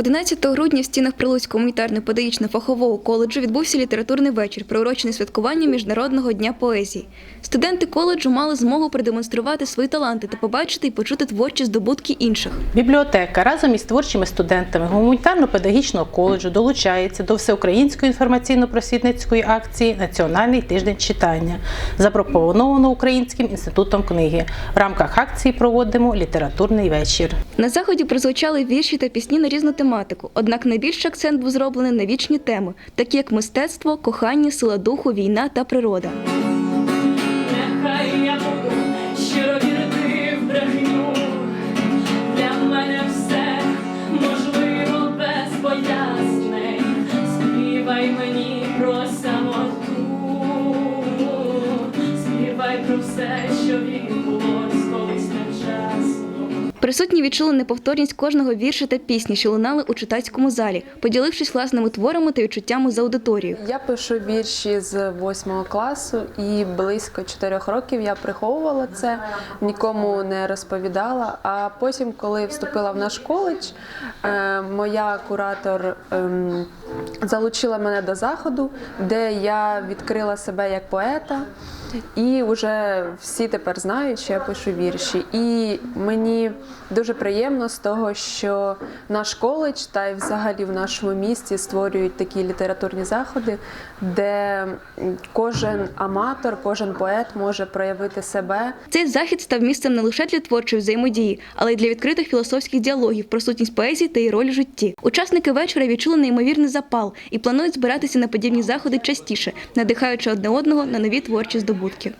11 грудня в стінах Прилуцького гуманітарно-педагогічно-фахового коледжу відбувся літературний вечір, приурочений святкуванню Міжнародного дня поезії. Студенти коледжу мали змогу продемонструвати свої таланти та побачити і почути творчі здобутки інших. Бібліотека разом із творчими студентами гуманітарно-педагогічного коледжу долучається до всеукраїнської інформаційно-просвітницької акції Національний тиждень читання, запропоновано Українським інститутом книги. В рамках акції проводимо літературний вечір. На заході прозвучали вірші та пісні на різну тематику. Однак найбільший акцент був зроблений на вічні теми, такі як мистецтво, кохання, сила духу, війна та природа. Нехай я буду щиро вірити брехню. Для мене все можливо без. Співай мені про самоту, співай про все, що відбулось колись невчасно. Присутні відчули неповторність кожного вірша та пісні, що лунали у читацькому залі, поділившись власними творами та відчуттями з аудиторією. Я пишу вірші з восьмого класу і близько чотирьох років я приховувала це, нікому не розповідала. А потім, коли вступила в наш коледж, е, моя куратор ем, залучила мене до заходу, де я відкрила себе як поета. І вже всі тепер знають, що я пишу вірші. І мені дуже приємно з того, що наш коледж та й взагалі в нашому місті створюють такі літературні заходи, де кожен аматор, кожен поет може проявити себе Цей захід став місцем не лише для творчої взаємодії, але й для відкритих філософських діалогів про сутність поезії та її роль у житті. Учасники вечора відчули неймовірний запал і планують збиратися на подібні заходи частіше, надихаючи одне одного на нові творчі здобутки.